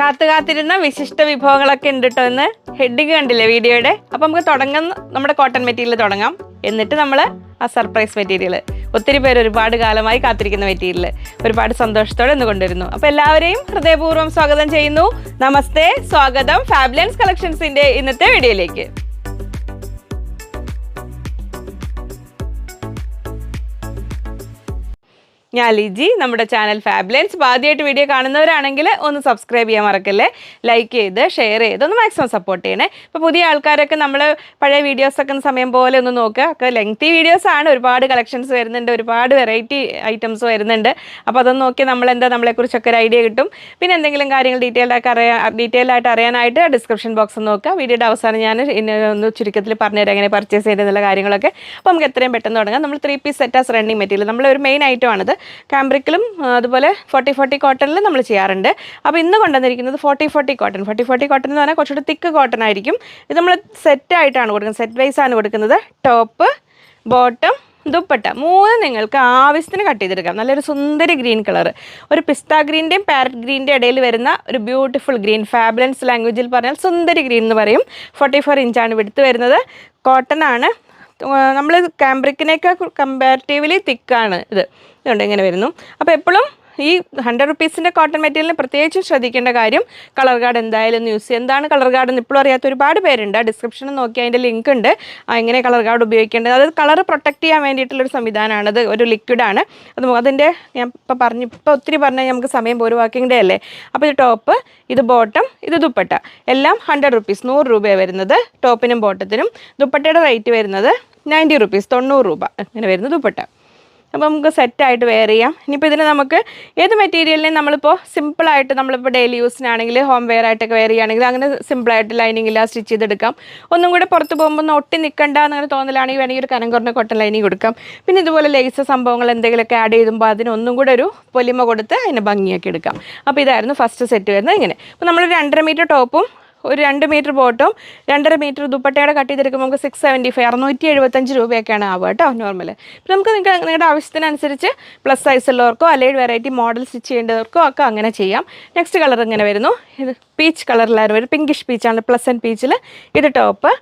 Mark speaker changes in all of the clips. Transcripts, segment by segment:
Speaker 1: കാത്തു കാത്തിരുന്ന വിശിഷ്ട വിഭവങ്ങളൊക്കെ ഉണ്ട് കേട്ടോ എന്ന് ഹെഡിങ് കണ്ടില്ലേ വീഡിയോയുടെ? അപ്പം നമുക്ക് തുടങ്ങുന്ന നമ്മുടെ കോട്ടൺ മെറ്റീരിയൽ തുടങ്ങാം. എന്നിട്ട് നമ്മൾ ആ സർപ്രൈസ് മെറ്റീരിയൽ ഒത്തിരി പേര് ഒരുപാട് കാലമായി കാത്തിരിക്കുന്ന മെറ്റീരിയൽ ഒരുപാട് സന്തോഷത്തോടെ ഇന്ന് കൊണ്ടുവരുന്നു. അപ്പോൾ എല്ലാവരെയും ഹൃദയപൂർവം സ്വാഗതം ചെയ്യുന്നു. നമസ്തേ. സ്വാഗതം. ഫാബ്ലൻസ് കളക്ഷൻസിന്റെ ഇന്നത്തെ വീഡിയോയിലേക്ക്. ഞാൻ ലിജി നമ്മുടെ ചാനൽ ഫാബ്ലൻസ്. ആദ്യമായിട്ട് വീഡിയോ കാണുന്നവരാണെങ്കിൽ ഒന്ന് സബ്സ്ക്രൈബ് ചെയ്യാൻ മറക്കല്ലേ? ലൈക്ക് ചെയ്ത് ഷെയർ ചെയ്ത് ഒന്ന് മാക്സിമം സപ്പോർട്ട് ചെയ്യണേ. ഇപ്പോൾ പുതിയ ആൾക്കാരൊക്കെ നമ്മൾ പഴയ വീഡിയോസൊക്കെ സമയം പോലെ ഒന്ന് നോക്കുക. ഒക്കെ ലെങ്തി വീഡിയോസാണ് ഒരുപാട് കളക്ഷൻസ് വരുന്നുണ്ട്. ഒരുപാട് വെറൈറ്റി ഐറ്റംസ് വരുന്നുണ്ട്. അപ്പോൾ അതൊന്ന് നോക്കി നമ്മൾ എന്താ നമ്മളെക്കുറിച്ചൊക്കെ ഒരു ഐഡിയ കിട്ടും. പിന്നെ എന്തെങ്കിലും കാര്യങ്ങൾ ഡീറ്റെയിൽഡ് ആയിട്ട് അറിയാൻ ഡീറ്റെയിൽ ആയിട്ട് അറിയാനായിട്ട് ഡിസ്ക്രിപ്ഷൻ ബോക്സ് നോക്കുക. വീഡിയോയുടെ അവസാനം ഞാൻ ഒന്ന് ചുരുക്കത്തിൽ പറഞ്ഞുതരാം എങ്ങനെ പർച്ചേസ് ചെയ്തെന്നുള്ള കാര്യങ്ങളൊക്കെ. അപ്പോൾ നമുക്ക് എത്രയും പെട്ടെന്ന് തുടങ്ങാം. നമ്മൾ ത്രീ പീസ് സെറ്റാസ് റണ്ണിങ് മെറ്റീരിയൽ നമ്മളൊരു മെയിൻ ഐറ്റം കാംബ്രിക്കിലും അതുപോലെ ഫോർട്ടി ഫോർട്ടി കോട്ടണിലും നമ്മൾ ചെയ്യാറുണ്ട്. അപ്പോൾ ഇന്ന് കൊണ്ടുവന്നിരിക്കുന്നത് forty forty cotton forty forty cotton എന്ന് പറഞ്ഞാൽ കുറച്ചുകൂടി തിക്ക് കോട്ടൺ ആയിരിക്കും. ഇത് നമ്മൾ സെറ്റായിട്ടാണ് കൊടുക്കുന്നത്. സെറ്റ് വൈസ് ആണ് കൊടുക്കുന്നത്. Top bottom dupatta. മൂന്ന് നിങ്ങൾക്ക് ആവശ്യത്തിന് കട്ട് ചെയ്തെടുക്കാം. നല്ലൊരു സുന്ദരി ഗ്രീൻ കളർ ഒരു പിസ്ത ഗ്രീന്റെയും പാരറ്റ് ഗ്രീന്റെ ഇടയിൽ വരുന്ന ഒരു ബ്യൂട്ടിഫുൾ ഗ്രീൻ ഫാബ്ലൻസ് ലാംഗ്വേജിൽ പറഞ്ഞാൽ സുന്ദരി ഗ്രീൻ എന്ന് പറയും. ഫോർട്ടി ഫോർ ഇഞ്ചാണ് വിടുത്ത് വരുന്നത്. കോട്ടൺ ആണ്. നമ്മൾ ക്യാമ്പ്രിക്കിനേക്കാൾ കമ്പാരിറ്റീവ്ലി തിക്കാണ് ഇത്. ഇതുകൊണ്ട് ഇങ്ങനെ വരുന്നു. അപ്പോൾ എപ്പോഴും ഈ ഹൺഡ്രഡ് റുപ്പീസിന്റെ കോട്ടൺ മെറ്റീരിയലിന് പ്രത്യേകിച്ചും ശ്രദ്ധിക്കേണ്ട കാര്യം കളർ ഗാർഡ് എന്തായാലും യൂസ് ചെയ്യുക എന്താണ് കളർ ഗാർഡ് എന്ന് ഇപ്പോഴും അറിയാത്ത ഒരുപാട് പേരുണ്ട്. ഡിസ്ക്രിപ്ഷനിൽ നോക്കി അതിന്റെ ലിങ്ക് ഉണ്ട്. എങ്ങനെ കളർ ഗാർഡ് ഉപയോഗിക്കേണ്ടത്. അത് കളർ പ്രൊട്ടക്റ്റ് ചെയ്യാൻ വേണ്ടിയിട്ടുള്ളൊരു സംവിധാനമാണ് അത് ഒരു ലിക്വിഡാണ് അത് അതിന്റെ ഞാൻ ഇപ്പോൾ പറഞ്ഞു ഇപ്പോൾ ഒത്തിരി പറഞ്ഞാൽ നമുക്ക് സമയം പോരും വാക്കിംഗ് ഡേ അല്ലേ? അപ്പോൾ ഇത് ടോപ്പ് ഇത് ബോട്ടം ഇത് ദുപ്പട്ട. എല്ലാം ഹൺഡ്രഡ് റുപ്പീസ് നൂറ് രൂപയാണ് വരുന്നത്. ടോപ്പിനും ബോട്ടത്തിനും ദുപ്പട്ടയുടെ റേറ്റ് വരുന്നത് നയന്റി റുപ്പീസ് തൊണ്ണൂറ് രൂപ. അങ്ങനെ വരുന്നത് ദുപ്പട്ട. അപ്പോൾ നമുക്ക് സെറ്റായിട്ട് വെയർ ചെയ്യാം. ഇനിയിപ്പോൾ ഇതിന് നമുക്ക് ഏത് മെറ്റീരിയലിനെ നമ്മളിപ്പോൾ സിമ്പിളായിട്ട് നമ്മളിപ്പോൾ ഡെയിലി യൂസിനാണെങ്കിൽ ഹോം വെയർ ആയിട്ടൊക്കെ വെയർ ചെയ്യുകയാണെങ്കിൽ അങ്ങനെ സിമ്പിളായിട്ട് ലൈനിങ് ഇല്ല സ്റ്റിച്ച് ചെയ്തെടുക്കാം. ഒന്നും കൂടെ പുറത്ത് പോകുമ്പോൾ ഒന്ന് ഒട്ടി നിൽക്കണ്ട എന്നങ്ങനെ തോന്നലാണെങ്കിൽ വേണമെങ്കിൽ ഒരു കനം കുറഞ്ഞ കോട്ടൺ ലൈനിങ് കൊടുക്കാം. പിന്നെ ഇതുപോലെ ലേസ് സംഭവങ്ങൾ എന്തെങ്കിലുമൊക്കെ ആഡ് ചെയ്യുമ്പോൾ അതിനൊന്നും കൂടെ ഒരു പൊലിമ കൊടുത്ത് അതിനെ ഭംഗിയാക്കി എടുക്കാം. അപ്പോൾ ഇതായിരുന്നു ഫസ്റ്റ് സെറ്റ് വരുന്നത് ഇങ്ങനെ. അപ്പോൾ നമ്മൾ രണ്ടര മീറ്റർ ടോപ്പും ഒരു രണ്ട് മീറ്റർ ബോട്ടും രണ്ടര മീറ്റർ ദുപ്പട്ടയുടെ കട്ട് ചെയ്തെടുക്കുമ്പോൾ നമുക്ക് സിക്സ് സെവന്റി ഫൈവ് അറുന്നൂറ്റി എഴുപത്തഞ്ച് രൂപയൊക്കെയാണ് ആവുക കേട്ടോ നോർമൽ ഇപ്പം നമുക്ക് നിങ്ങൾക്ക് നിങ്ങളുടെ ആവശ്യത്തിനനുസരിച്ച് പ്ലസ് സൈസ് ഉള്ളവർക്കോ അല്ലെങ്കിൽ വെറൈറ്റി മോഡൽ സ്റ്റിച്ച് ചെയ്യേണ്ടവർക്കോ ഒക്കെ അങ്ങനെ ചെയ്യാം. നെക്സ്റ്റ് കളർ ഇങ്ങനെ വരുന്നു. ഇത് പീച്ച് കളറിലായിരുന്നു ഒരു പിങ്കിഷ് പീച്ചാണ് പ്ലസ് ആൻഡ് പീച്ചിൽ ഇത് ടോപ്പ്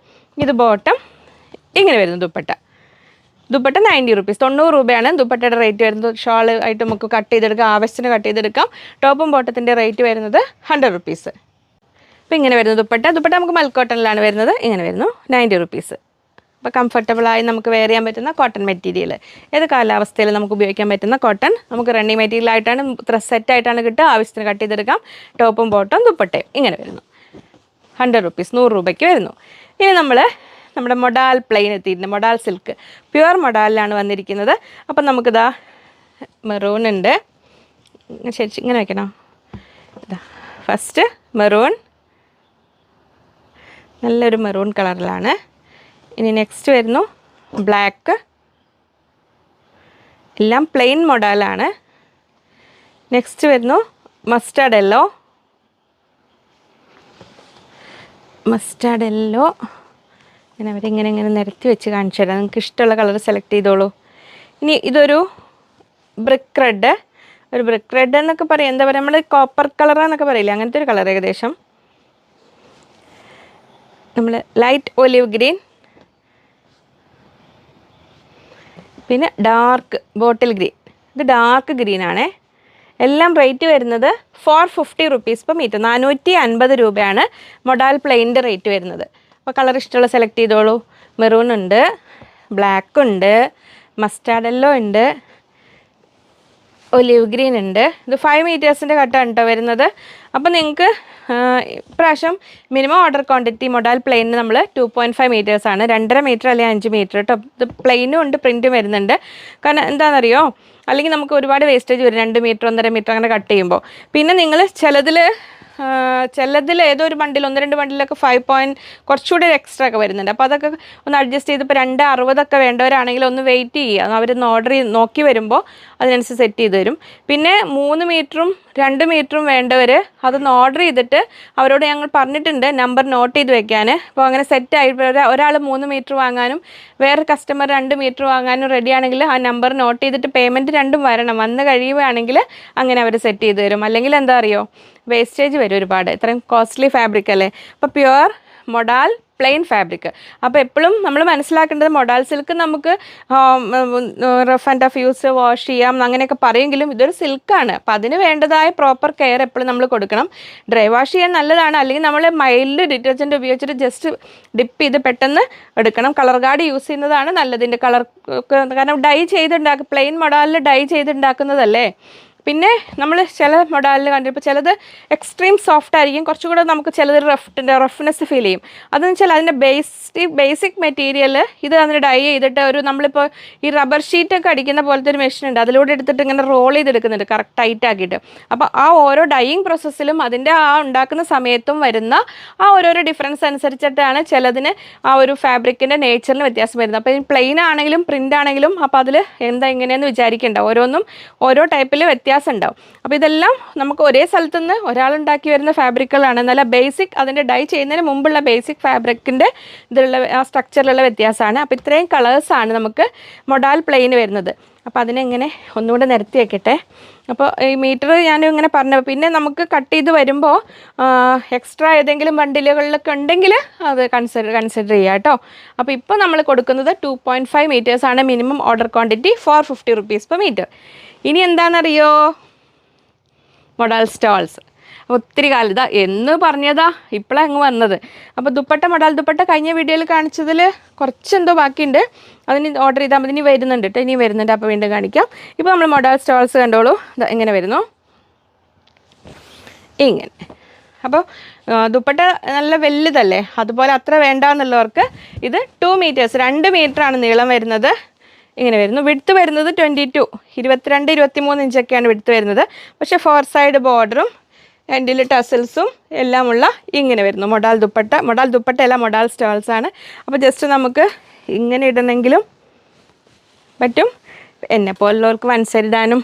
Speaker 1: ഇത് ബോട്ടം ഇങ്ങനെ വരുന്നു ദുപ്പട്ട. ദുപ്പട്ട നയന്റി റുപ്പീസ് തൊണ്ണൂറ് രൂപയാണ് ദുപ്പട്ടയുടെ റേറ്റ് വരുന്നത്. ഷാൾ ആയിട്ട് നമുക്ക് കട്ട് ചെയ്തെടുക്കാം. ആവശ്യത്തിന് കട്ട് ചെയ്തെടുക്കാം. ടോപ്പും ബോട്ടത്തിന്റെ റേറ്റ് വരുന്നത് ഹൺഡ്രഡ് റുപ്പീസ് അപ്പോൾ ഇങ്ങനെ വരുന്നത് ദുപ്പട്ട. ദുപ്പട്ട നമുക്ക് മൽക്കോട്ടണിലാണ് വരുന്നത്. ഇങ്ങനെ വരുന്നു. Ninety rupees. അപ്പോൾ കംഫർട്ടബിളായി നമുക്ക് വെയർ ചെയ്യാൻ പറ്റുന്ന കോട്ടൺ മെറ്റീരിയൽ ഏത് കാലാവസ്ഥയിൽ നമുക്ക് ഉപയോഗിക്കാൻ പറ്റുന്ന കോട്ടൺ നമുക്ക് റണ്ണിങ് മെറ്റീരിയൽ ആയിട്ടാണ് സെറ്റായിട്ടാണ് കിട്ടുക. ആവശ്യത്തിന് കട്ട് ചെയ്തെടുക്കാം. ടോപ്പും ബോട്ടും ദുപ്പട്ടയും. ഇങ്ങനെ വരുന്നു. ഹൺഡ്രഡ് റുപ്പീസ് നൂറ് രൂപയ്ക്ക് വരുന്നു. ഇനി നമ്മൾ നമ്മുടെ മൊഡാൽ പ്ലെയിൻ എത്തിയിട്ടുണ്ട്. മൊഡാൽ സിൽക്ക് പ്യുവർ മൊഡാലിലാണ് വന്നിരിക്കുന്നത്. അപ്പം നമുക്കിതാ മെറൂൺ ഉണ്ട്. ശരി ഇങ്ങനെ വയ്ക്കണം ഫസ്റ്റ് മെറൂൺ നല്ലൊരു മെറൂൺ കളറിലാണ്. ഇനി നെക്സ്റ്റ് വരുന്നു ബ്ലാക്ക് എല്ലാം പ്ലെയിൻ മോഡലാണ് നെക്സ്റ്റ് വരുന്നു മസ്റ്റാർഡ് എല്ലോ മസ്റ്റാർഡ് എല്ലോ ഞാൻ അവരിങ്ങനെ ഇങ്ങനെ നിരത്തി വെച്ച് കാണിച്ചു തരാം. നിങ്ങൾക്ക് ഇഷ്ടമുള്ള കളർ സെലക്ട് ചെയ്തോളൂ. ഇനി ഇതൊരു ബ്രിക്ക് റെഡ് ഒരു ബ്രിക്ക് റെഡ് എന്നൊക്കെ പറയും. എന്താ പറയുക നമ്മൾ കോപ്പർ കളർ എന്നൊക്കെ പറയില്ലേ? അങ്ങനത്തെ ഒരു കളർ ഏകദേശം. നമ്മൾ ലൈറ്റ് ഒലിവ് ഗ്രീൻ പിന്നെ ഡാർക്ക് ബോട്ടിൽ ഗ്രീൻ ഇത് ഡാർക്ക് ഗ്രീൻ ആണേ. എല്ലാം റേറ്റ് വരുന്നത് four fifty rupees per metre നാനൂറ്റി അൻപത് രൂപയാണ് മൊഡാൽ പ്ലെയിന്റെ റേറ്റ് വരുന്നത്. അപ്പോൾ കളർ ഇഷ്ടമുള്ള സെലക്ട് ചെയ്തോളൂ. മെറൂൺ ഉണ്ട് ബ്ലാക്ക് ഉണ്ട് മസ്റ്റാർഡ് യെല്ലോ ഉണ്ട് ഒലിവ് ഗ്രീൻ ഉണ്ട്. ഇത് ഫൈവ് മീറ്റേഴ്സിന്റെ കട്ടാണ് കേട്ടോ വരുന്നത്. അപ്പോൾ നിങ്ങൾക്ക് ഇപ്രാവശ്യം മിനിമം ഓർഡർ ക്വാണ്ടിറ്റി മൊഡാൽ പ്ലെയിനിന് നമ്മൾ ടു പോയിന്റ് ഫൈവ് മീറ്റേഴ്സാണ് രണ്ടര മീറ്റർ അല്ലെങ്കിൽ അഞ്ച് മീറ്റർ കേട്ടോ ഇത് പ്ലെയിനും ഉണ്ട് പ്രിന്റും വരുന്നുണ്ട്. കാരണം എന്താണെന്നറിയോ അല്ലെങ്കിൽ നമുക്ക് ഒരുപാട് വേസ്റ്റേജ് വരും. രണ്ട് മീറ്റർ ഒന്നര മീറ്റർ അങ്ങനെ കട്ട് ചെയ്യുമ്പോൾ പിന്നെ നിങ്ങൾ ചിലതിൽ ചിലതിൽ ഏതോ ഒരു ബണ്ടിൽ ഒന്ന് രണ്ട് ബണ്ടിലൊക്കെ ഫൈവ് പോയിന്റ് കുറച്ചുകൂടി എക്സ്ട്രാ ഒക്കെ വരുന്നുണ്ട്. അപ്പോൾ അതൊക്കെ ഒന്ന് അഡ്ജസ്റ്റ് ചെയ്ത് ഇപ്പോൾ രണ്ട് അറുപതൊക്കെ വേണ്ടവരാണെങ്കിൽ ഒന്ന് വെയിറ്റ് ചെയ്യുക. അവരൊന്ന് ഓർഡർ ചെയ്ത് നോക്കി വരുമ്പോൾ അതിനനുസരിച്ച് സെറ്റ് ചെയ്ത് തരും. പിന്നെ മൂന്ന് മീറ്ററും രണ്ട് മീറ്ററും വേണ്ടവർ അതൊന്ന് ഓർഡർ ചെയ്തിട്ട് അവരോട് ഞങ്ങൾ പറഞ്ഞിട്ടുണ്ട് നമ്പർ നോട്ട് ചെയ്ത് വെക്കാൻ അപ്പോൾ അങ്ങനെ സെറ്റ് ആയി. ഒരാൾ മൂന്ന് മീറ്റർ വാങ്ങാനും വേറെ കസ്റ്റമർ രണ്ട് മീറ്റർ വാങ്ങാനും റെഡി ആണെങ്കിൽ ആ നമ്പർ നോട്ട് ചെയ്തിട്ട് പേയ്മെന്റ് രണ്ടും വരണം. വന്ന് കഴിയുകയാണെങ്കിൽ അങ്ങനെ അവർ സെറ്റ് ചെയ്ത് തരും. അല്ലെങ്കിൽ എന്താ അറിയോ? വേസ്റ്റേജ് വരും ഒരുപാട്. ഇത്രയും കോസ്റ്റ്ലി ഫാബ്രിക് അല്ലേ? അപ്പോൾ പ്യുവർ മൊഡാൽ പ്ലെയിൻ ഫാബ്രിക് അപ്പോൾ എപ്പോഴും നമ്മൾ മനസ്സിലാക്കേണ്ടത് മൊഡാൽ സിൽക്ക് നമുക്ക് rough and tough use wash ചെയ്യാം അങ്ങനെയൊക്കെ പറയുമെങ്കിലും ഇതൊരു സിൽക്കാണ് അപ്പം അതിന് വേണ്ടതായ പ്രോപ്പർ കെയർ എപ്പോഴും നമ്മൾ കൊടുക്കണം. ഡ്രൈ വാഷ് ചെയ്യാൻ നല്ലതാണ്. അല്ലെങ്കിൽ നമ്മൾ മൈൽഡ് ഡിറ്റർജന്റ് ഉപയോഗിച്ചിട്ട് ജസ്റ്റ് ഡിപ്പ് ചെയ്ത് പെട്ടെന്ന് എടുക്കണം. കളർ ഗാർഡ് യൂസ് ചെയ്യുന്നതാണ് നല്ലത്. ഇതിന്റെ കളർ കാരണം ഡൈ ചെയ്തുണ്ടാക്കുക പ്ലെയിൻ മൊഡാലിൽ ഡൈ ചെയ്തുണ്ടാക്കുന്നതല്ലേ? പിന്നെ നമ്മൾ ചില മൊഡാലിൽ കണ്ടിപ്പോൾ ചിലത് എക്സ്ട്രീം സോഫ്റ്റ് ആയിരിക്കും. കുറച്ചുകൂടെ നമുക്ക് ചിലത് റഫ്റ്റിന്റെ റഫ്നെസ് ഫീൽ ചെയ്യും. അതെന്ന് വെച്ചാൽ അതിന്റെ ബേസിക് ബേസിക് മെറ്റീരിയൽ ഇത് അതിന് ഡൈ ചെയ്തിട്ട് ഒരു നമ്മളിപ്പോൾ ഈ റബ്ബർ ഷീറ്റൊക്കെ അടിക്കുന്ന പോലത്തെ ഒരു മെഷീൻ ഉണ്ട്. അതിലൂടെ എടുത്തിട്ട് ഇങ്ങനെ റോൾ ചെയ്തെടുക്കുന്നുണ്ട് കറക്റ്റ് ടൈറ്റ് ആക്കിയിട്ട്. അപ്പോൾ ആ ഓരോ ഡൈയിങ് പ്രോസസ്സിലും അതിന്റെ ആ ഉണ്ടാക്കുന്ന സമയത്തും വരുന്ന ആ ഓരോരോ ഡിഫറൻസ് അനുസരിച്ചിട്ടാണ് ചിലതിന് ആ ഒരു ഫാബ്രിക്കിന്റെ നേച്ചറിന് വ്യത്യാസം വരുന്നത്. അപ്പോൾ പ്ലെയിൻ ആണെങ്കിലും പ്രിന്റ് ആണെങ്കിലും അപ്പോൾ അതിൽ എന്താ എങ്ങനെയെന്ന് വിചാരിക്കേണ്ട. ഓരോന്നും ഓരോ ടൈപ്പിൽ വ്യത്യാസം ഉണ്ടാവും അപ്പോൾ ഇതെല്ലാം നമുക്ക് ഒരേ സ്ഥലത്തു നിന്ന് ഒരാളുണ്ടാക്കി വരുന്ന ഫാബ്രിക്കുകളാണ്. നല്ല ബേസിക് അതിന്റെ ഡൈ ചെയ്യുന്നതിന് മുമ്പുള്ള ബേസിക് ഫാബ്രിക്കിന്റെ ഇതിലുള്ള ആ സ്ട്രക്ചറിലുള്ള വ്യത്യാസമാണ്. അപ്പോൾ ഇത്രയും കളേഴ്സാണ് നമുക്ക് മൊഡാൽ പ്ലെയിന് വരുന്നത്. അപ്പോൾ അതിനെങ്ങനെ ഒന്നുകൂടെ നിരത്തി വയ്ക്കട്ടെ അപ്പോൾ ഈ മീറ്റർ ഞാൻ ഇങ്ങനെ പറഞ്ഞു പിന്നെ നമുക്ക് കട്ട് ചെയ്ത് വരുമ്പോൾ എക്സ്ട്രാ ഏതെങ്കിലും ബണ്ടിലുകളിലൊക്കെ ഉണ്ടെങ്കിൽ അത് കൺസിഡർ കൺസിഡർ ചെയ്യുക കേട്ടോ. അപ്പോൾ ഇപ്പോൾ നമ്മൾ കൊടുക്കുന്നത് two point five മീറ്റേഴ്സാണ് minimum order quantity four fifty rupees per metre ഇനി എന്താണെന്നറിയോ? മൊഡൽ സ്റ്റോൾസ് ഒത്തിരി കാലം ഇതാ എന്ന് പറഞ്ഞതാ ഇപ്പോഴാണ് അങ്ങ് വന്നത്. അപ്പോൾ ദുപ്പട്ട മൊഡൽ ദുപ്പട്ട കഴിഞ്ഞ വീഡിയോയിൽ കാണിച്ചതിൽ കുറച്ചെന്തോ ബാക്കിയുണ്ട്. അതിന് ഓർഡർ ചെയ്താൽ മതി. ഇനി വരുന്നുണ്ട് കേട്ടോ ഇനി വരുന്നുണ്ട്. അപ്പോൾ വീണ്ടും കാണിക്കാം. ഇപ്പോൾ നമ്മൾ മൊഡാൽ സ്റ്റോൾസ് കണ്ടോളൂ. ഇങ്ങനെ വരുന്നു. ഇങ്ങനെ. അപ്പോൾ ദുപ്പട്ട നല്ല വലുതല്ലേ? അതുപോലെ അത്ര വേണ്ടാന്നുള്ളവർക്ക് ഇത് ടു മീറ്റേഴ്സ് രണ്ട് മീറ്ററാണ് നീളം വരുന്നത്. ഇങ്ങനെ വരുന്നു. വിടുത്ത് വരുന്നത് ട്വന്റി ടു ഇരുപത്തിരണ്ട് ഇരുപത്തിമൂന്ന് ഇഞ്ചൊക്കെയാണ് വിടുത്ത് വരുന്നത്. പക്ഷേ ഫോർ സൈഡ് ബോർഡറും എൻഡിൽ ടസൽസും എല്ലാമുള്ള ഇങ്ങനെ വരുന്നു. മൊഡാൽ ദുപ്പട്ട. മൊഡാൽ ദുപ്പട്ട എല്ലാം മൊഡാൽ സ്റ്റോൾസാണ് അപ്പോൾ ജസ്റ്റ് നമുക്ക് ഇങ്ങനെ ഇടണമെങ്കിലും പറ്റും. എന്നെ പോലുള്ളവർക്ക് വൺ സൈഡ് ഇടാനും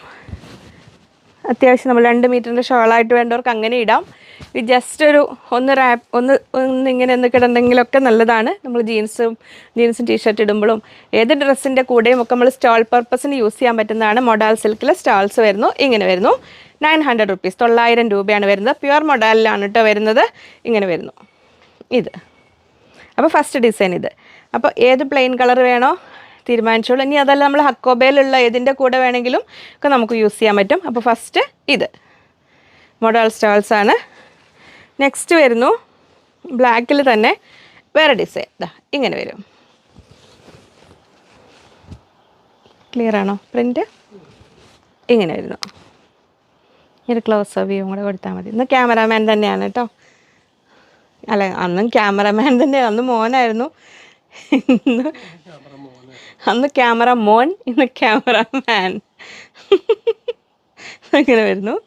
Speaker 1: അത്യാവശ്യം നമ്മൾ രണ്ട് മീറ്ററിന്റെ ഷോളായിട്ട് വേണ്ടവർക്ക് അങ്ങനെ ഇടാം. ഇത് ജസ്റ്റ് ഒരു ഒന്ന് റാപ്പ് ഒന്ന് ഒന്ന് ഇങ്ങനെ ഒന്ന് കിടന്നെങ്കിലൊക്കെ നല്ലതാണ്. നമ്മൾ ജീൻസും ജീൻസും ടീഷർട്ട് ഇടുമ്പോഴും ഏത് ഡ്രസ്സിന്റെ കൂടെയും ഒക്കെ നമ്മൾ സ്റ്റോൾ പർപ്പസിന് യൂസ് ചെയ്യാൻ പറ്റുന്നതാണ്. മൊഡാൽ സിൽക്കിലെ സ്റ്റാൾസ് വരുന്നു ഇങ്ങനെ വരുന്നു. നയൻ ഹൺഡ്രഡ് റുപ്പീസ് തൊള്ളായിരം രൂപയാണ് വരുന്നത്. പ്യുവർ മൊഡാലിലാണ് കേട്ടോ വരുന്നത്. ഇങ്ങനെ വരുന്നു. ഇത്. അപ്പോൾ ഫസ്റ്റ് ഡിസൈൻ ഇത്. അപ്പോൾ ഏത് പ്ലെയിൻ കളർ വേണോ തീരുമാനിച്ചോളൂ. ഇനി അതല്ല നമ്മൾ ഹക്കോബേലുള്ള ഏതിന്റെ കൂടെ വേണമെങ്കിലും ഒക്കെ നമുക്ക് യൂസ് ചെയ്യാൻ പറ്റും. അപ്പോൾ ഫസ്റ്റ് ഇത്. മോഡൽ സ്റ്റോൾസ് ആണ്. നെക്സ്റ്റ് വരുന്നു. ബ്ലാക്കിൽ തന്നെ വേറെ ഡിസൈൻ ഇതാ ഇങ്ങനെ വരും. ക്ലിയർ ആണോ? പ്രിന്റ് ഇങ്ങനെ വരുന്നു. ഒരു ക്ലോസ് വ്യൂവും കൂടെ കൊടുത്താൽ മതി. ഇന്ന് ക്യാമറാമാൻ തന്നെയാണ് കേട്ടോ. അല്ല അന്നും ക്യാമറാമാൻ തന്നെ അന്ന് മോനായിരുന്നു. ഇന്ന് അന്ന് ക്യാമറ മോൻ ഇന്ന് ക്യാമറ മാൻ അങ്ങനെ വരുന്നു.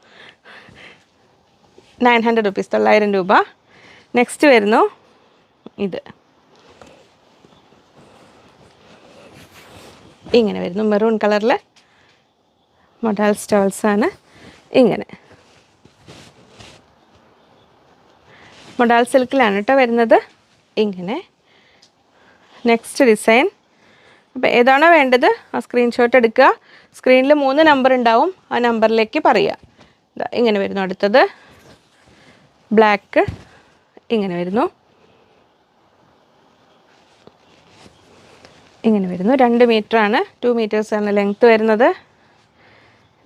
Speaker 1: നയൻ ഹൺഡ്രഡ് റുപ്പീസ് തൊള്ളായിരം രൂപ. നെക്സ്റ്റ് വരുന്നു. ഇത്. ഇങ്ങനെ വരുന്നു മെറൂൺ കളറിൽ മൊഡാൽ സ്റ്റോൾസാണ് ഇങ്ങനെ. മൊഡാൽ സിൽക്കിലാണ് കേട്ടോ വരുന്നത്. ഇങ്ങനെ. നെക്സ്റ്റ് ഡിസൈൻ അപ്പോൾ ഏതാണോ വേണ്ടത് ആ സ്ക്രീൻഷോട്ട് എടുക്കുക. സ്ക്രീനിൽ മൂന്ന് നമ്പർ ഉണ്ടാവും. ആ നമ്പറിലേക്ക് പറയുക. ഇങ്ങനെ വരുന്നു അടുത്തത്. ബ്ലാക്ക് ഇങ്ങനെ വരുന്നു. ഇങ്ങനെ വരുന്നു. രണ്ട് മീറ്ററാണ് ടു മീറ്റേഴ്സാണ് ലെങ്ത്ത് വരുന്നത്.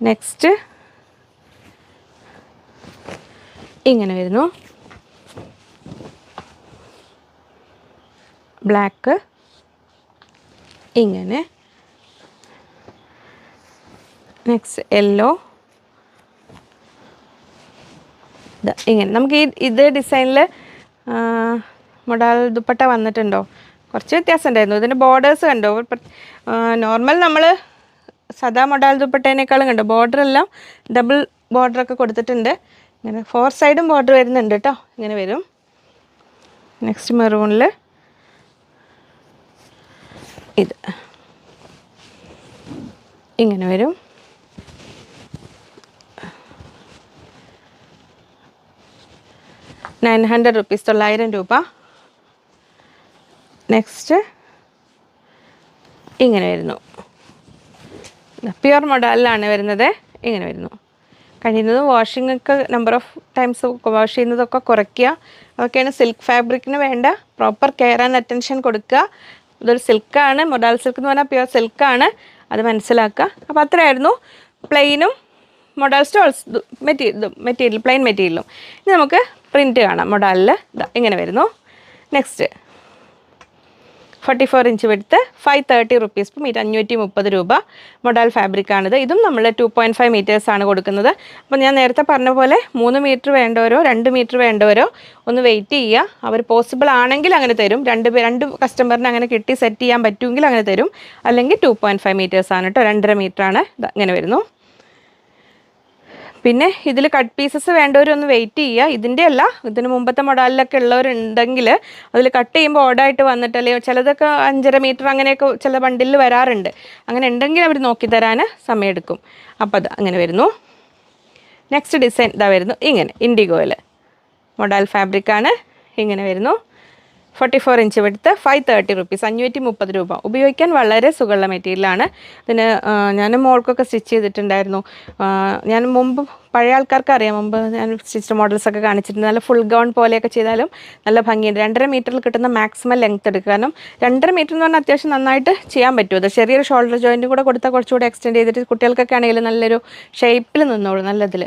Speaker 1: നെക്സ്റ്റ് ഇങ്ങനെ വരുന്നു. ബ്ലാക്ക് ഇങ്ങനെ. നെക്സ്റ്റ് യെല്ലോ ഇങ്ങനെ. നമുക്ക് ഈ ഇത് ഡിസൈനിൽ മൊഡാൽ ദുപ്പട്ട വന്നിട്ടുണ്ടോ? കുറച്ച് വ്യത്യാസം ഉണ്ടായിരുന്നു ഇതിന്റെ ബോർഡേഴ്സ് കണ്ടോ നോർമൽ നമ്മൾ സദാ മൊഡാൽ ദുപ്പട്ടേനേക്കാളും കണ്ടോ? ബോർഡർ എല്ലാം ഡബിൾ ബോർഡറൊക്കെ കൊടുത്തിട്ടുണ്ട്. ഇങ്ങനെ ഫോർ സൈഡും ബോർഡർ വരുന്നുണ്ട് കേട്ടോ ഇങ്ങനെ വരും. നെക്സ്റ്റ് മെറൂണിൽ ഇത്. ഇങ്ങനെ വരും. നയൻ ഹൺഡ്രഡ് റുപ്പീസ് തൊള്ളായിരം രൂപ. നെക്സ്റ്റ് ഇങ്ങനെ വരുന്നു. പ്യുവർ മോഡലിലാണ് വരുന്നത്. ഇങ്ങനെ വരുന്നു. കഴിയുന്നതും വാഷിംഗ് ഒക്കെ നമ്പർ ഓഫ് ടൈംസ് വാഷ് ചെയ്യുന്നതൊക്കെ കുറയ്ക്കുക. അതൊക്കെയാണ് സിൽക്ക് ഫാബ്രിക്കിന് വേണ്ട പ്രോപ്പർ കെയർ ആൻഡ് അറ്റൻഷൻ കൊടുക്കുക. ഇതൊരു സിൽക്കാണ് മൊഡാൽ സിൽക്ക് എന്ന് പറഞ്ഞാൽ പ്യുവർ സിൽക്കാണ് അത് മനസ്സിലാക്കുക. അപ്പോൾ അത്രയായിരുന്നു. പ്ലെയിനും modal stoles material material plain മെറ്റീരിയലും ഇനി നമുക്ക് പ്രിന്റ് കാണാം. മൊഡാലിൽ ഇങ്ങനെ വരുന്നു. Next forty four inch വെടുത്ത് five thirty rupees metre അഞ്ഞൂറ്റി മുപ്പത് രൂപ മൊഡാൽ ഫാബ്രിക്കാണിത് ഇതും നമ്മൾ ടു പോയിന്റ് ഫൈവ് മീറ്റേഴ്സാണ് കൊടുക്കുന്നത്. അപ്പോൾ ഞാൻ നേരത്തെ പറഞ്ഞ പോലെ മൂന്ന് മീറ്റർ വേണ്ടവരോ രണ്ട് മീറ്റർ വേണ്ടവരോ ഒന്ന് വെയിറ്റ് ചെയ്യുക. അവർ പോസിബിൾ ആണെങ്കിൽ അങ്ങനെ തരും. രണ്ട് രണ്ട് കസ്റ്റമറിന് അങ്ങനെ കിട്ടി സെറ്റ് ചെയ്യാൻ പറ്റുമെങ്കിൽ അങ്ങനെ തരും. അല്ലെങ്കിൽ ടു പോയിന്റ് ഫൈവ് മീറ്റേഴ്സാണ് കേട്ടോ രണ്ടര മീറ്ററാണ് ഇങ്ങനെ വരുന്നു. പിന്നെ ഇതിൽ കട്ട് പീസസ് വേണ്ടവരൊന്ന് വെയിറ്റ് ചെയ്യുക ഇതിന്റെ അല്ല ഇതിന് മുമ്പത്തെ മോഡലിലൊക്കെ ഉള്ളവരുണ്ടെങ്കിൽ അതിൽ കട്ട് ചെയ്യുമ്പോൾ ഓടായിട്ട് വന്നിട്ട് അല്ലെങ്കിൽ ചിലതൊക്കെ അഞ്ചര മീറ്റർ അങ്ങനെയൊക്കെ ചില ബണ്ടിലിൽ വരാറുണ്ട്. അങ്ങനെ ഉണ്ടെങ്കിൽ അവർ നോക്കി തരാൻ സമയമെടുക്കും അപ്പോൾ അത് അങ്ങനെ വരുന്നു. നെക്സ്റ്റ് ഡിസൈൻ ഇതാ വരുന്നു. ഇങ്ങനെ ഇൻഡിഗോയിൽ മൊഡൽ ഫാബ്രിക്കാണ് ഇങ്ങനെ വരുന്നു. Forty four inch വെടുത്ത് five thirty rupees അഞ്ഞൂറ്റി മുപ്പത് രൂപ. ഉപയോഗിക്കാൻ വളരെ സുഖമുള്ള മെറ്റീരിയലാണ് ഇതിന് ഞാൻ മോൾക്കൊക്കെ സ്റ്റിച്ച് ചെയ്തിട്ടുണ്ടായിരുന്നു. ഞാൻ മുമ്പ് പഴയ ആൾക്കാർക്ക് അറിയാം. മുമ്പ് ഞാൻ സ്റ്റിച്ച് മോഡൽസ് ഒക്കെ കാണിച്ചിട്ടുണ്ട്. നല്ല ഫുൾ ഗൗൺ പോലെയൊക്കെ ചെയ്താലും നല്ല ഭംഗിയുണ്ട്. രണ്ടര മീറ്ററിൽ കിട്ടുന്ന മാക്സിമം ലെങ്ത് എടുക്കുക കാരണം രണ്ടര മീറ്റർ എന്ന് പറഞ്ഞാൽ അത്യാവശ്യം നന്നായിട്ട് ചെയ്യാൻ പറ്റും. അത് ചെറിയൊരു ഷോൾഡർ ജോയിന്റ് കൂടെ കൊടുത്താൽ കുറച്ചുകൂടെ എക്സ്റ്റെൻഡ് ചെയ്തിട്ട് കുട്ടികൾക്കൊക്കെ ആണെങ്കിലും നല്ലൊരു ഷേപ്പിൽ നിന്നോളൂ. നല്ലതിൽ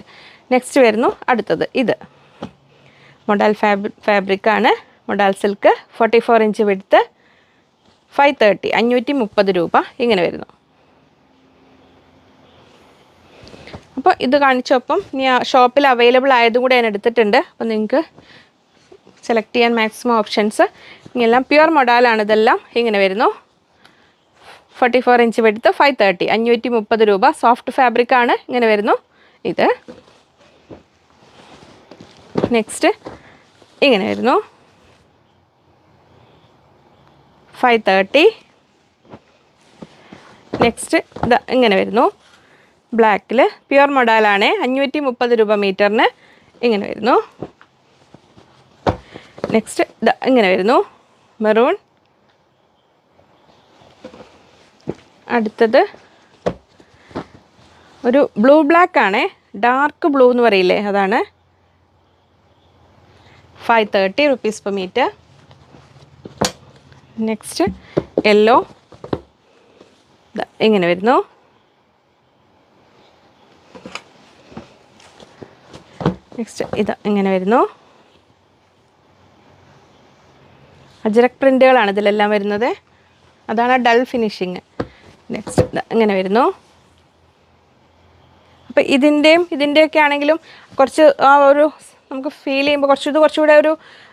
Speaker 1: നെക്സ്റ്റ് വരുന്നു. അടുത്തത്. ഇത്. Modal fabric ഫാബ്രിക്കാണ് modal silk forty four inch വിടുത്ത് ഫൈവ് തേർട്ടി അഞ്ഞൂറ്റി മുപ്പത് രൂപ ഇങ്ങനെ വരുന്നു. അപ്പോൾ ഇത് കാണിച്ചപ്പം ആ ഷോപ്പിൽ അവൈലബിൾ ആയതും കൂടെ ഞാൻ എടുത്തിട്ടുണ്ട്. അപ്പോൾ നിങ്ങൾക്ക് സെലക്ട് ചെയ്യാൻ മാക്സിമം ഓപ്ഷൻസ് ഇങ്ങനെല്ലാം പ്യുവർ മൊഡാലാണ് ഇതെല്ലാം. ഇങ്ങനെ വരുന്നു. Forty four inch വെടുത്ത് five thirty അഞ്ഞൂറ്റി മുപ്പത് രൂപ സോഫ്റ്റ് ഫാബ്രിക്കാണ് ഇങ്ങനെ വരുന്നു. ഇത്. നെക്സ്റ്റ് ഇങ്ങനെ വരുന്നു. ഫൈവ് തേർട്ടി നെക്സ്റ്റ് ഇതാ ഇങ്ങനെ വരുന്നു. ബ്ലാക്കിൽ പ്യുവർ മൊഡാലാണ് അഞ്ഞൂറ്റി മുപ്പത് രൂപ മീറ്ററിന് ഇങ്ങനെ വരുന്നു. നെക്സ്റ്റ് ഇതാ ഇങ്ങനെ വരുന്നു. മെറൂൺ അടുത്തത് ഒരു ബ്ലൂ ബ്ലാക്ക് ആണ്. ഡാർക്ക് ബ്ലൂ എന്ന് പറയില്ലേ അതാണ്. Five thirty rupees per metre next yellow എങ്ങനെ വരുന്നു? നെക്സ്റ്റ് ഇത് ഇങ്ങനെ വരുന്നു? അജരക് പ്രിന്റുകളാണ് ഇതിലെല്ലാം വരുന്നത്. അതാണ് ഡൾ ഫിനിഷിങ്. നെക്സ്റ്റ് ഇങ്ങനെ വരുന്നു? അപ്പോൾ ഇതിന്റെയും ഇതിന്റെയൊക്കെ ആണെങ്കിലും കുറച്ച് ആ ഒരു നമുക്ക് ഫീൽ ചെയ്യുമ്പോൾ കുറച്ച് ഇത് കുറച്ചുകൂടെ ഒരു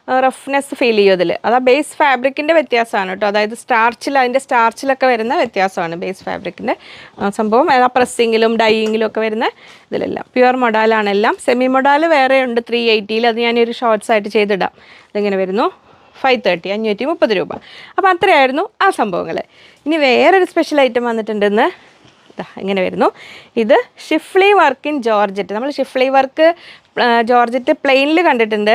Speaker 1: റഫ്നെസ് ഫീൽ ചെയ്യും അതിൽ അത് ആ ബേസ് ഫാബ്രിക്കിന്റെ വ്യത്യാസമാണ് കേട്ടോ. അതായത് സ്റ്റാർച്ചിൽ അതിന്റെ സ്റ്റാർച്ചിലൊക്കെ വരുന്ന വ്യത്യാസമാണ് ബേസ് ഫാബ്രിക്കിന്റെ സംഭവം. ആ പ്രസ്സിങ്ങിലും ഡൈയിങ്ങിലും ഒക്കെ വരുന്ന ഇതിലെല്ലാം. പ്യുവർ മൊഡാലാണ് എല്ലാം. സെമി മൊഡാൽ വേറെ ഉണ്ട്. ത്രീ എയ്റ്റിയിൽ അത് ഞാനൊരു ഷോർട്സ് ആയിട്ട് ചെയ്തിടാം. അതിങ്ങനെ വരുന്നു. ഫൈവ് തേർട്ടി അഞ്ഞൂറ്റി മുപ്പത് രൂപ. അപ്പോൾ അത്രയായിരുന്നു ആ സംഭവങ്ങൾ ഇനി വേറൊരു സ്പെഷ്യൽ ഐറ്റം വന്നിട്ടുണ്ടെന്ന് ഇങ്ങനെ വരുന്നു. ഇത് ഷിഫ്ലി വർക്ക് ഇൻ ജോർജറ്റ് നമ്മൾ ഷിഫ്ലി വർക്ക് ജോർജറ്റ് പ്ലെയിനിൽ കണ്ടിട്ടുണ്ട്.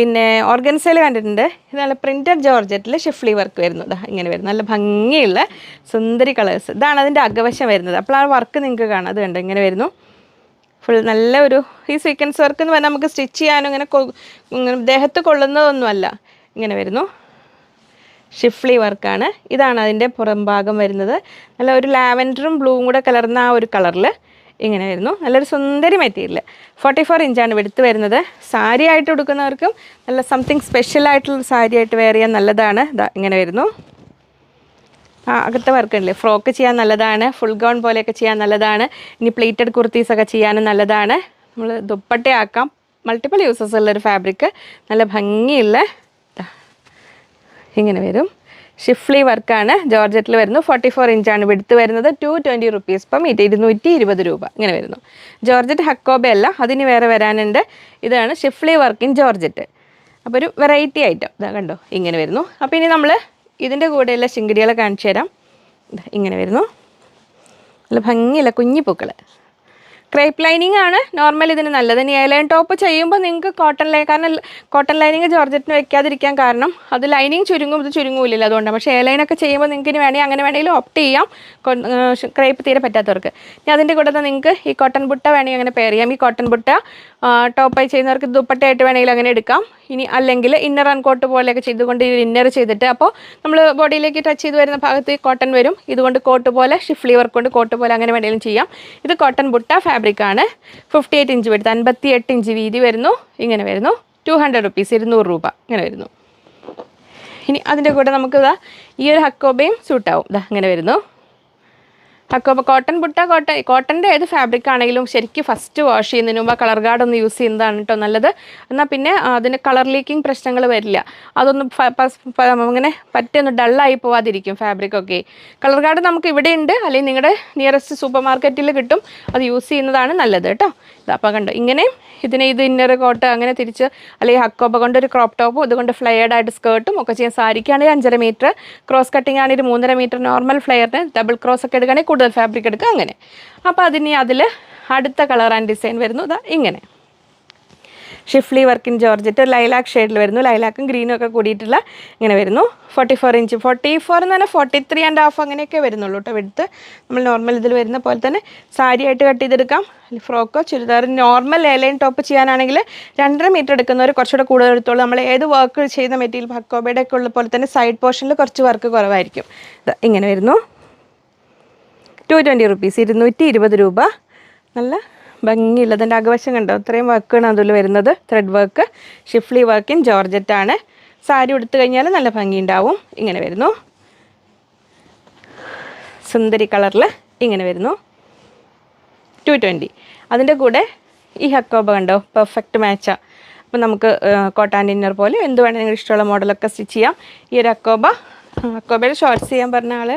Speaker 1: പിന്നെ ഓർഗൻസയിൽ കണ്ടിട്ടുണ്ട്. ഇത് നല്ല പ്രിന്റഡ് ജോർജറ്റിൽ ഷിഫ്ലി വർക്ക് വരുന്നത് ഇങ്ങനെ വരുന്നു. നല്ല ഭംഗിയുള്ള സുന്ദരി കളേഴ്സ് ഇതാണ് അതിന്റെ അകവശം വരുന്നത്. അപ്പോൾ ആ വർക്ക് നിങ്ങൾക്ക് കാണാം. അത് കണ്ടോ? ഇങ്ങനെ വരുന്നു. ഫുൾ നല്ല ഒരു ഈ സീക്വൻസ് വർക്ക് എന്ന് പറഞ്ഞാൽ നമുക്ക് സ്റ്റിച്ച് ചെയ്യാനും ഇങ്ങനെ ഇങ്ങനെ ദേഹത്ത് കൊള്ളുന്നതൊന്നുമല്ല. ഇങ്ങനെ വരുന്നു. ഷിഫ്ലി വർക്കാണ് ഇതാണ് അതിന്റെ പുറംഭാഗം വരുന്നത്. നല്ല ഒരു ലാവൻഡറും ബ്ലൂവും കൂടെ കലർന്ന ആ ഒരു കളറിൽ ഇങ്ങനെ വരുന്നു നല്ലൊരു സുന്ദരി മെറ്റീരിയൽ ഫോർട്ടി ഫോർ ഇഞ്ചാണ് വെടുത്ത് വരുന്നത്. സാരി ആയിട്ട് കൊടുക്കുന്നവർക്കും നല്ല സംതിങ് സ്പെഷ്യൽ ആയിട്ടുള്ള സാരി ആയിട്ട് വെയർ ചെയ്യാൻ നല്ലതാണ്. ഇങ്ങനെ വരുന്നു. ആ അകത്തെ വർക്ക് ഉണ്ടല്ലേ? ഫ്രോക്ക് ചെയ്യാൻ നല്ലതാണ്. ഫുൾ ഗൗൺ പോലെയൊക്കെ ചെയ്യാൻ നല്ലതാണ്. ഇനി പ്ലേറ്റഡ് കുർത്തീസൊക്കെ ചെയ്യാനും നല്ലതാണ്. നമ്മൾ ദുപ്പട്ടയാക്കാം. മൾട്ടിപ്പിൾ യൂസസ് ഉള്ളൊരു ഫാബ്രിക് നല്ല ഭംഗിയുള്ള ഇങ്ങനെ വരും. ഷിഫ്ലി വർക്കാണ്. ജോർജറ്റിൽ വരുന്നു. ഫോർട്ടി ഫോർ ഇഞ്ചാണ് വിടുത്ത് വരുന്നത്. Two twenty rupees per metre ഇരുന്നൂറ്റി ഇരുപത് രൂപ. ഇങ്ങനെ വരുന്നു. ജോർജറ്റ് ഹക്കോബ അല്ല. അതിന് വേറെ വരാനുണ്ട്. ഇതാണ് ഷിഫ്ലി വർക്ക് ഇൻ ജോർജറ്റ്. അപ്പോൾ ഒരു വെറൈറ്റി ഐറ്റം ഇതാ കണ്ടോ? ഇങ്ങനെ വരുന്നു. അപ്പോൾ ഇനി നമ്മൾ ഇതിന്റെ കൂടെയുള്ള ശിങ്കിടികളെ കാണിച്ചു തരാം. ഇങ്ങനെ വരുന്നു. നല്ല ഭംഗിയുള്ള കുഞ്ഞിപ്പൂക്കൾ ക്രേപ്പ് ലൈനിങ് ആണ്. നോർമൽ ഇതിന് നല്ലത്. ഇനി ടോപ്പ് ചെയ്യുമ്പോൾ നിങ്ങൾക്ക് കോട്ടൺ ലൈ കാരണം കോട്ടൺ ലൈനിങ് ജോർജറ്റിന് വെക്കാതിരിക്കാൻ കാരണം അത് ലൈനിങ് ചുരുങ്ങും ഇത് ചുരുങ്ങില്ല അതുകൊണ്ടാണ്. പക്ഷേ ഒക്കെ ചെയ്യുമ്പോൾ നിങ്ങൾക്ക് ഇനി വേണമെങ്കിൽ അങ്ങനെ വേണമെങ്കിലും ഓപ്റ്റ് ചെയ്യാം. ക്രേപ്പ് തീരെ പറ്റാത്തവർക്ക്. ഇനി അതിന്റെ കൂടെ തന്നെ നിങ്ങൾക്ക് ഈ കോട്ടൺ ബുട്ട വേണമെങ്കിൽ അങ്ങനെ പെയർ ചെയ്യാം. ഈ കോട്ടൺ ബുട്ട ടോപ്പായി ചെയ്യുന്നവർക്ക് ദുപ്പട്ടയായിട്ട് വേണമെങ്കിൽ അങ്ങനെ എടുക്കാം. ഇനി അല്ലെങ്കിൽ ഇന്നർ അൺകോട്ട് പോലെയൊക്കെ ചെയ്തുകൊണ്ട് ഇന്നർ ചെയ്തിട്ട് അപ്പോൾ നമ്മൾ ബോഡിയിലേക്ക് ടച്ച് ചെയ്ത് വരുന്ന ഭാഗത്ത് കോട്ടൺ വരും. ഇതുകൊണ്ട് കോട്ട് പോലെ ഷിഫ്ലി വർക്ക് കൊണ്ട് കോട്ട് പോലെ അങ്ങനെ വേണമെങ്കിലും ചെയ്യാം. ഇത് കോട്ടൺ ബുട്ട ഫാബ്രിക് ആണ്. ഫിഫ്റ്റി എയ്റ്റ് ഇഞ്ച് വരുന്നത് അൻപത്തി എട്ട് ഇഞ്ച് വീതി വരുന്നു. ഇങ്ങനെ വരുന്നു. ടു ഹൺഡ്രഡ് റുപ്പീസ് ഇരുന്നൂറ് രൂപ. ഇങ്ങനെ വരുന്നു. ഇനി അതിന്റെ കൂടെ നമുക്ക് ഇതാ ഈ ഒരു ഹക്കോബയും സൂട്ടാവും ഇതാ അങ്ങനെ വരുന്നു. ഹക്കോബ കോട്ടൺ ബുട്ട കോട്ടൺ കോട്ടന്റെ ഏത് ഫാബ്രിക് ആണെങ്കിലും ശരിക്കും ഫസ്റ്റ് വാഷ് ചെയ്യുന്നതിന് മുമ്പ് കളർ ഗാർഡ് ഒന്ന് യൂസ് ചെയ്യുന്നതാണ് കേട്ടോ നല്ലത്. എന്നാൽ പിന്നെ അതിന് കളർ ലീക്കിംഗ് പ്രശ്നങ്ങൾ വരില്ല. അതൊന്നും അങ്ങനെ പറ്റൊന്ന് ഡള്ളായി പോവാതിരിക്കും ഫാബ്രിക് ഒക്കെ. കളർ ഗാർഡ് നമുക്ക് ഇവിടെ ഉണ്ട്. അല്ലെങ്കിൽ നിങ്ങളുടെ നിയറസ്റ്റ് സൂപ്പർ മാർക്കറ്റിൽ കിട്ടും. അത് യൂസ് ചെയ്യുന്നതാണ് നല്ലത് കേട്ടോ അപ്പോൾ കണ്ടോ? ഇങ്ങനെ ഇതിനെ ഇത് ഇന്നർ കോട്ട് അങ്ങനെ തിരിച്ച് അല്ലെങ്കിൽ ഹക്കോബ കൊണ്ട് ഒരു ക്രോപ്പ് ടോപ്പും ഇതുകൊണ്ട് ഫ്ലെയർഡ് ആയിട്ട് സ്കേർട്ടും ഒക്കെ ചെയ്യാൻ സാരിക്കാണെങ്കിൽ അഞ്ചര മീറ്റർ ക്രോസ് കട്ടിംഗ് ആണെങ്കിൽ മൂന്നര മീറ്റർ നോർമൽ ഫ്ലെയറിന് ഡബിൾ ക്രോസ് ഒക്കെ എടുക്കുകയാണെങ്കിൽ കൂടുതൽ ഫാബ്രിക് എടുക്കുക അങ്ങനെ. അപ്പോൾ അതിന് അതിൽ അടുത്ത കളർ ആൻഡ് ഡിസൈൻ വരുന്നു. ഇതാ ഇങ്ങനെ. ഷിഫ്ലി വർക്കിൻ ജോർജറ്റ് ലൈലാക്ക് ഷെയ്ഡിൽ വരുന്നു. ലൈലാക്കും ഗ്രീനും ഒക്കെ കൂടിയിട്ടുള്ള ഇങ്ങനെ വരുന്നു. Forty four inch forty four എന്ന് പറഞ്ഞാൽ ഫോർട്ടി ത്രീ ആൻഡ് ഹാഫ് അങ്ങനെയൊക്കെ വരുന്നുള്ളൂ കേട്ടോ എടുത്ത് നമ്മൾ നോർമൽ ഇതിൽ വരുന്ന പോലെ തന്നെ സാരി ആയിട്ട് കട്ട് ചെയ്തെടുക്കാം. ഫ്രോക്കോ ചുരിദാർ നോർമൽ എയർലൈൻ ടോപ്പ് ചെയ്യാനാണെങ്കിൽ രണ്ടര മീറ്റർ എടുക്കുന്നവർ കുറച്ചുകൂടെ കൂടുതൽ എടുത്തോളൂ. നമ്മൾ ഏത് വർക്ക് ചെയ്യുന്ന മെറ്റീരിയൽ ഭക്കോബയുടെ ഒക്കെ ഉള്ള പോലെ തന്നെ സൈഡ് പോർഷനിൽ കുറച്ച് വർക്ക് കുറവായിരിക്കും. ഇങ്ങനെ വരുന്നു. ടു ട്വന്റി റുപ്പീസ് ഇരുന്നൂറ്റി ഇരുപത് രൂപ. നല്ല ഭംഗിയുള്ള അതിന്റെ അകവശം കണ്ടോ? ഇത്രയും വർക്കാണ് അതിൽ വരുന്നത്. Thread work schiffli work in ജോർജറ്റാണ് sari ഉടുത്തു കഴിഞ്ഞാൽ നല്ല ഭംഗി ഉണ്ടാവും ഇങ്ങനെ വരുന്നു. സുന്ദരി കളറിൽ ഇങ്ങനെ വരുന്നു. ടു ട്വന്റി അതിന്റെ കൂടെ ഈ ഹക്കോബ കണ്ടോ? പെർഫെക്റ്റ് മാച്ചാണ് അപ്പം നമുക്ക് കോട്ടാൻ ഡിന്നർ പോലെ എന്ത് വേണമെങ്കിലും ഇഷ്ടമുള്ള മോഡലൊക്കെ സ്റ്റിച്ച് ചെയ്യാം. ഈ ഒരു അക്കോബ അക്കോബയിൽ ഷോർട്ട്സ് ചെയ്യാൻ പറഞ്ഞ ആൾ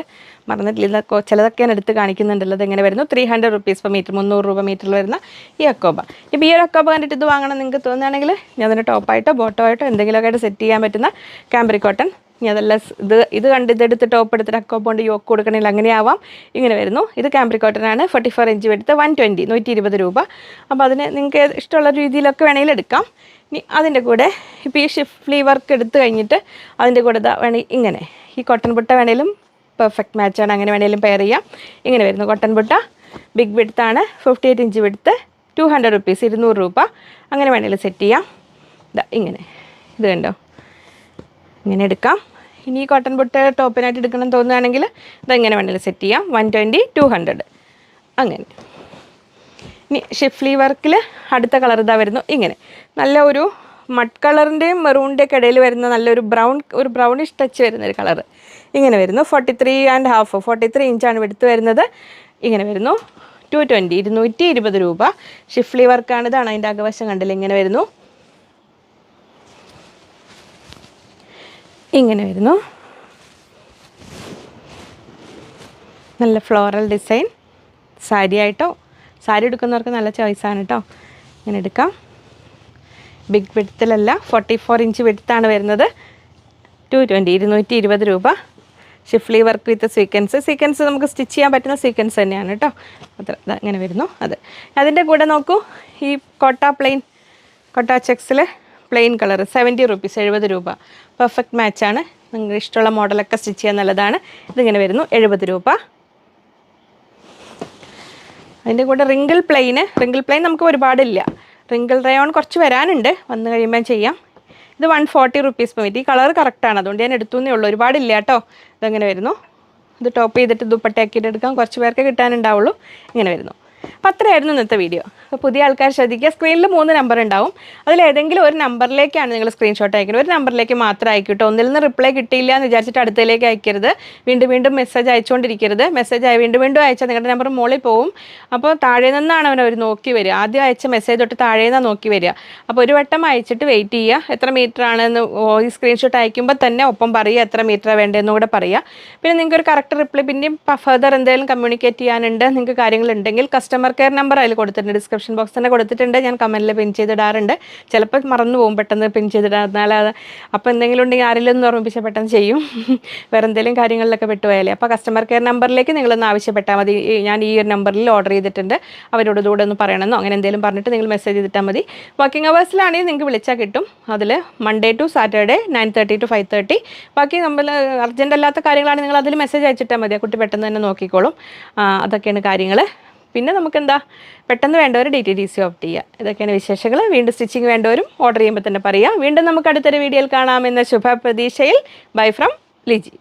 Speaker 1: മറന്നിട്ടില്ല. ചിലതൊക്കെ ഞാൻ എടുത്ത് കാണിക്കുന്നുണ്ടല്ലോ. അതെങ്ങനെ വരുന്നു? Three hundred rupees per metre മുന്നൂറ് രൂപ മീറ്ററിൽ വരുന്ന ഈ അക്കോബ. ഇപ്പോൾ ഈ ഒരു അക്കോബ കണ്ടിട്ട് ഇത് വാങ്ങണം നിങ്ങൾക്ക് തോന്നുകയാണെങ്കിൽ ഞാൻ അതിന്റെ ടോപ്പായിട്ടോ ബോട്ടോ ആയിട്ടോ എന്തെങ്കിലുമൊക്കെ ആയിട്ട് സെറ്റ് ചെയ്യാൻ പറ്റുന്ന ക്യാമ്പറി കോട്ടൺ ഇനി അതെല്ലാം ഇത് ഇത് കണ്ട് ഇതെടുത്ത് ടോപ്പ് എടുത്തിട്ട് അക്കോപ്പ് കൊണ്ട് യോക്ക് കൊടുക്കണമെങ്കിൽ അങ്ങനെയാവാം. ഇങ്ങനെ വരുന്നു. ഇത് ക്യാമ്പ്രി കോട്ടൺ ആണ് ഫോർട്ടി ഫോർ ഇഞ്ച് എടുത്ത് വൺ ട്വന്റി നൂറ്റി ഇരുപത് രൂപ. അപ്പോൾ അതിന് നിങ്ങൾക്ക് ഇഷ്ടമുള്ള രീതിയിലൊക്കെ വേണമെങ്കിൽ എടുക്കാം. ഇനി അതിന്റെ കൂടെ ഇപ്പോൾ ഈ ഷിഫ്ലി വർക്ക് എടുത്തു കഴിഞ്ഞിട്ട് അതിന്റെ കൂടെ വേണമെങ്കിൽ ഇങ്ങനെ. ഈ കോട്ടൺ ബുട്ട വേണേലും പെർഫെക്റ്റ് മാച്ചാണ് അങ്ങനെ വേണേലും പെയർ ചെയ്യാം. ഇങ്ങനെ വരുന്നു കോട്ടൺ ബുട്ട ബിഗ് വിടുത്താണ് ഫിഫ്റ്റി എയ്റ്റ് ഇഞ്ച് വിടുത്ത് ടു ഹൺഡ്രഡ് റുപ്പീസ് ഇരുന്നൂറ് രൂപ. അങ്ങനെ വേണേലും സെറ്റ് ചെയ്യാം. ഇതാ ഇങ്ങനെ. ഇത് കണ്ടോ? ഇങ്ങനെ എടുക്കാം. ഇനി ഈ കോട്ടൺ ബുട്ട് ടോപ്പിനായിട്ട് എടുക്കണം തോന്നുകയാണെങ്കിൽ ഇതെങ്ങനെ വേണമെങ്കിലും സെറ്റ് ചെയ്യാം. വൺ ട്വന്റി ടു ഹൺഡ്രഡ് അങ്ങനെ. ഇനി ഷിഫ്ലി വർക്കിൽ അടുത്ത കളർ ഇതാ വരുന്നു. ഇങ്ങനെ. നല്ല ഒരു മഡ് കളറിന്റെയും മെറൂണിന്റെയൊക്കെ ഇടയിൽ വരുന്ന നല്ലൊരു ബ്രൗൺ ഒരു ബ്രൗണിഷ് ടച്ച് വരുന്ന ഒരു കളർ ഇങ്ങനെ വരുന്നു. Forty three and half forty three ഇഞ്ചാണ് എടുത്ത് വരുന്നത്. ഇങ്ങനെ വരുന്നു. ടു ട്വന്റി ഇരുന്നൂറ്റി ഇരുപത് രൂപ. ഷിഫ്ലി വർക്കാണ് ഇതാണ് അതിന്റെ അകവശം കണ്ടില്ല? ഇങ്ങനെ വരുന്നു. ഇങ്ങനെ വരുന്നു. നല്ല ഫ്ലോറൽ ഡിസൈൻ സാരി ആയിട്ടോ സാരി എടുക്കുന്നവർക്ക് നല്ല ചോയ്സാണ് കേട്ടോ ഇങ്ങനെ എടുക്കാം. ബിഗ് വിഡ്ത്തിലല്ല ഫോർട്ടി ഫോർ ഇഞ്ച് വിഡ്ത്താണ് വരുന്നത്. ടു ട്വന്റി ഇരുന്നൂറ്റി ഇരുപത് രൂപ schiffli work with sequins sequins നമുക്ക് സ്റ്റിച്ച് ചെയ്യാൻ പറ്റുന്ന സീക്വൻസ് തന്നെയാണ് കേട്ടോ അത്ര ദാ ഇങ്ങനെ വരുന്നു. അത്. അതിന്റെ കൂടെ നോക്കൂ ഈ കോട്ട പ്ലെയിൻ കോട്ട ചെക്സിൽ പ്ലെയിൻ കളർ സെവന്റി റുപ്പീസ് എഴുപത് രൂപ. പെർഫെക്റ്റ് മാച്ചാണ് നിങ്ങൾക്ക് ഇഷ്ടമുള്ള മോഡലൊക്കെ സ്റ്റിച്ച് ചെയ്യാൻ നല്ലതാണ്. ഇതിങ്ങനെ വരുന്നു എഴുപത് രൂപ. അതിന്റെ കൂടെ റിങ്കിൾ പ്ലെയിന് റിങ്കിൾ പ്ലെയിൻ നമുക്ക് ഒരുപാടില്ല. റിങ്കിൾ റയോൺ കുറച്ച് വരാനുണ്ട്. വന്നു കഴിയുമ്പോൾ ചെയ്യാം. ഇത് one forty rupees per metre ഈ കളർ കറക്റ്റാണ് അതുകൊണ്ട് ഞാൻ എടുത്തു എന്നേ ഉള്ളൂ. ഒരുപാടില്ല കേട്ടോ. ഇതങ്ങനെ വരുന്നു. ഇത് ടോപ്പ് ചെയ്തിട്ട് ദുപ്പട്ടയാക്കിയിട്ട് എടുക്കാം. കുറച്ച് പേർക്ക് കിട്ടാനുണ്ടാവുള്ളൂ. ഇങ്ങനെ വരുന്നു. അപ്പോൾ അത്രയായിരുന്നു ഇന്നത്തെ വീഡിയോ അപ്പോൾ പുതിയ ആൾക്കാർ ശ്രദ്ധിക്കുക. സ്ക്രീനിൽ മൂന്ന് നമ്പർ ഉണ്ടാവും. അതിൽ ഏതെങ്കിലും ഒരു നമ്പറിലേക്കാണ് നിങ്ങൾ സ്ക്രീൻഷോട്ട് അയക്കുന്നത്. ഒരു നമ്പറിലേക്ക് മാത്രം അയക്കട്ടോ. ഒന്നിൽ നിന്ന് റിപ്ലൈ കിട്ടിയില്ല എന്ന് വിചാരിച്ചിട്ട് അടുത്തതിലേക്ക് അയക്കരുത്. വീണ്ടും വീണ്ടും മെസ്സേജ് അയച്ചുകൊണ്ടിരിക്കരുത്. മെസ്സേജ് വീണ്ടും വീണ്ടും അയച്ചാൽ നിങ്ങളുടെ നമ്പർ മുകളിൽ പോവും അപ്പോൾ താഴെ നിന്നാണ് അവൻ അവർ നോക്കി വരിക. ആദ്യം അയച്ച മെസ്സേജ് തൊട്ട് താഴെ നിന്നാണ് നോക്കി വരിക. അപ്പോൾ ഒരു വട്ടം അയച്ചിട്ട് വെയിറ്റ് ചെയ്യുക. എത്ര മീറ്റർ ആണെന്ന് ഈ സ്ക്രീൻഷോട്ട് അയക്കുമ്പോൾ തന്നെ ഒപ്പം പറയുക എത്ര മീറ്റർ വേണ്ടതെന്ന് കൂടെ പറയുക. പിന്നെ നിങ്ങൾക്ക് ഒരു കറക്റ്റ് റിപ്ലൈ പിന്നെയും ഫർദർ എന്തെങ്കിലും കമ്മ്യൂണിക്കേറ്റ് ചെയ്യാനുണ്ട് നിങ്ങൾക്ക് കാര്യങ്ങളുണ്ടെങ്കിൽ കസ്റ്റമർ കസ്റ്റമർ കെയർ നമ്പർ അതിൽ കൊടുത്തിട്ടുണ്ട്. ഡിസ്ക്രിപ്ഷൻ ബോക്സ് തന്നെ കൊടുത്തിട്ടുണ്ട്. ഞാൻ കമന്റിൽ പിൻ ചെയ്തിടാറുണ്ട്. ചിലപ്പോൾ മറന്നു പോകും പെട്ടെന്ന് പിൻ ചെയ്തിടാന്നാൽ അപ്പോൾ എന്തെങ്കിലും ഉണ്ടെങ്കിൽ ആരെങ്കിലും ഒന്ന് ഓർമ്മിപ്പിച്ചാൽ പെട്ടെന്ന് ചെയ്യും. വേറെ എന്തെങ്കിലും കാര്യങ്ങളിലൊക്കെ പെട്ടുപോയാലേ. അപ്പോൾ കസ്റ്റമർ കെയർ നമ്പറിലേക്ക് നിങ്ങളൊന്ന് ആവശ്യപ്പെട്ടാൽ മതി. ഞാൻ ഈ ഒരു നമ്പറിൽ ഓർഡർ ചെയ്തിട്ടുണ്ട്. അവരോട് കൂടെ ഒന്ന് പറയണമെന്നോ? അങ്ങനെ എന്തെങ്കിലും പറഞ്ഞിട്ട് നിങ്ങൾ മെസ്സേജ് ചെയ്തിട്ടാൽ മതി. വർക്കിംഗ് അവേഴ്സിലാണെങ്കിൽ നിങ്ങൾക്ക് വിളിച്ചാൽ കിട്ടും. അതിൽ Monday to Saturday nine thirty to five thirty ബാക്കി നമ്മൾ അർജന്റ് അല്ലാത്ത കാര്യങ്ങളാണ് നിങ്ങൾ അതിൽ മെസ്സേജ് അയച്ചിട്ടാൽ മതി. ആ കുട്ടി പെട്ടെന്ന് തന്നെ നോക്കിക്കോളും. അതൊക്കെയാണ് കാര്യങ്ങൾ പിന്നെ നമുക്ക് എന്താ പെട്ടെന്ന് വേണ്ടവർ D T D C opt ചെയ്യുക ഇതൊക്കെയാണ് വിശേഷങ്ങൾ. വീണ്ടും സ്റ്റിച്ചിങ് വേണ്ടവരും ഓർഡർ ചെയ്യുമ്പോൾ തന്നെ പറയാം. വീണ്ടും നമുക്ക് അടുത്തൊരു വീഡിയോയിൽ കാണാമെന്ന ശുഭ പ്രതീക്ഷയിൽ ബൈ ഫ്രം ലിജി